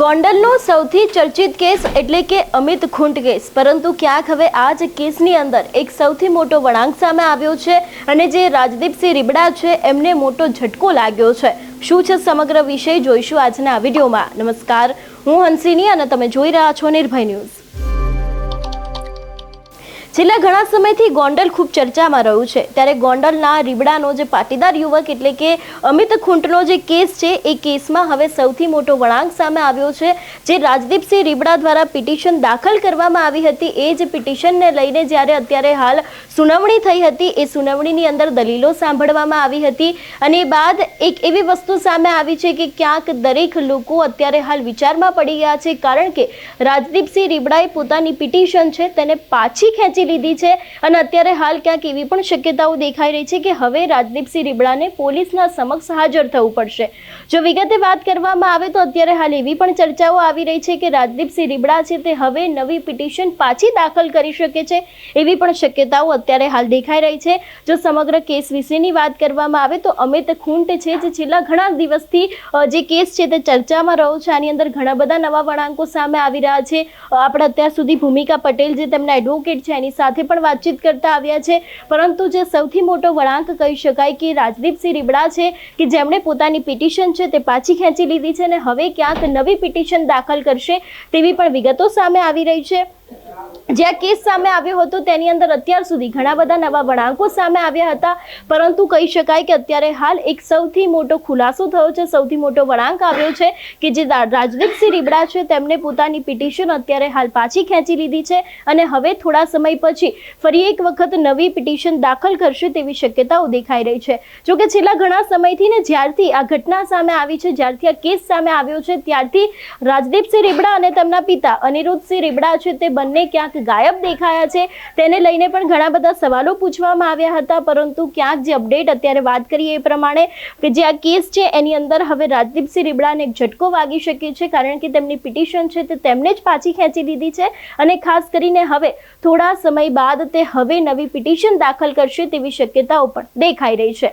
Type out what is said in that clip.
ગોંડલનો સૌથી ચર્ચિત કેસ એટલે કે અમિત ખૂંટ કેસ. પરંતુ ક્યાંક હવે આ જ કેસની અંદર એક સૌથી મોટો વળાંક સામે આવ્યો છે અને જે રાજદીપસિંહ રીબડા છે, એમને મોટો ઝટકો લાગ્યો છે. શું છે સમગ્ર વિષય જોઈશું આજના વિડીયોમાં. નમસ્કાર. હું હંસિની અને તમે જોઈ રહ્યા છો નિર્ભય ન્યૂઝ. છેલ્લા ઘણા સમયથી ગોંડલ ખૂબ ચર્ચામાં રહ્યું છે. ત્યારે ગોંડલના રીબડાનો જે પાટીદાર યુવક એટલે કે અમિત ખૂંટનો જે કેસ છે, એ કેસમાં હવે સૌથી મોટો વળાંક સામે આવ્યો છે. જે રાજદીપસિંહ રીબડા દ્વારા પિટિશન દાખલ કરવામાં આવી હતી, એ જ પિટિશનને લઈને જ્યારે અત્યારે હાલ સુનાવણી થઈ હતી, એ સુનાવણીની અંદર દલીલો સાંભળવામાં આવી હતી. અને બાદ એક એવી વસ્તુ સામે આવી છે કે ક્યાંક દરેક લોકો અત્યારે હાલ વિચારમાં પડી ગયા છે, કારણ કે રાજદીપસિંહ રીબડાએ પોતાની પિટિશન છે, તેને પાછી ખેંચી લીધી છે અને અત્યારે હાલ ક્યાંક એવી પણ શક્યતાઓ દેખાઈ રહી છે કે હવે રાજદીપસિંહ રીબડાને પોલીસના સમક્ષ હાજર થવું પડશે. જો વિગતે વાત કરવામાં આવે તો અત્યારે હાલ એવી પણ ચર્ચાઓ આવી રહી છે કે રાજદીપસિંહ રીબડા છે તે હવે નવી પિટિશન પાછી દાખલ કરી શકે છે એવી પણ શક્યતાઓ અત્યારે હાલ દેખાઈ રહી છે. જો સમગ્ર કેસ વિશેની વાત કરવામાં આવે તો અમિત ખૂંટ છે જે છેલ્લા ઘણા દિવસથી જે કેસ છે તે ચર્ચામાં રહ્યો છે. આની અંદર ઘણા બધા નવા વળાંકો સામે આવી રહ્યા છે. આપણે અત્યાર સુધી ભૂમિકા પટેલ જે તેમના એડવોકેટ છે, એની સાથે પણ વાતચીત કરતા આવ્યા છે. પરંતુ જે સૌથી મોટો વળાંક કહી શકાય કે રાજદીપસિંહ રીબડા છે, કે જેમણે પોતાની પિટિશન છે તે પાછી ખેંચી લીધી છે અને હવે ક્યાંક નવી પિટિશન દાખલ કરશે તેવી પણ વિગતો સામે આવી રહી છે. જે આ કેસ સામે આવ્યો હતો તેની અંદર અત્યાર સુધી ઘણા બધા નવા વળાંકો સામે આવ્યા હતા. પરંતુ કહી શકાય કે અત્યારે હાલ એક સૌથી મોટો ખુલાસો થયો છે, સૌથી મોટો વળાંક આવ્યો છે કે જે રાજદીપસિંહ રીબડા છે તેમણે પોતાની પિટિશન અત્યારે હાલ પાછી ખેંચી લીધી છે અને હવે થોડા સમય પછી ફરી એક વખત નવી પિટિશન દાખલ કરશે તેવી શક્યતાઓ દેખાઈ રહી છે. જોકે છેલ્લા ઘણા સમયથી ને જ્યારથી આ ઘટના સામે આવી છે, જ્યારથી આ કેસ સામે આવ્યો છે, ત્યારથી રાજદીપસિંહ રીબડા અને તેમના પિતા અનિરુદ્ધસિંહ રીબડા છે તે બંને ક્યાંક ગાયબ દેખાયા છે. તેને લઈને પણ ઘણા બધા સવાલો પૂછવામાં આવ્યા હતા, પરંતુ ક્યાંક જે અપડેટ અત્યારે વાત કરીએ એ પ્રમાણે કે જે આ કેસ છે, એની અંદર હવે રાજદીપસિંહ રીબડાને એક ઝટકો વાગી શકે છે, કારણ કે તેમની પિટિશન છે તે તેમને જ પાછી ખેંચી લીધી છે. અને ખાસ કરીને હવે થોડા સમય બાદ તે હવે નવી પિટિશન દાખલ કરશે તેવી શક્યતાઓ પણ દેખાઈ રહી છે.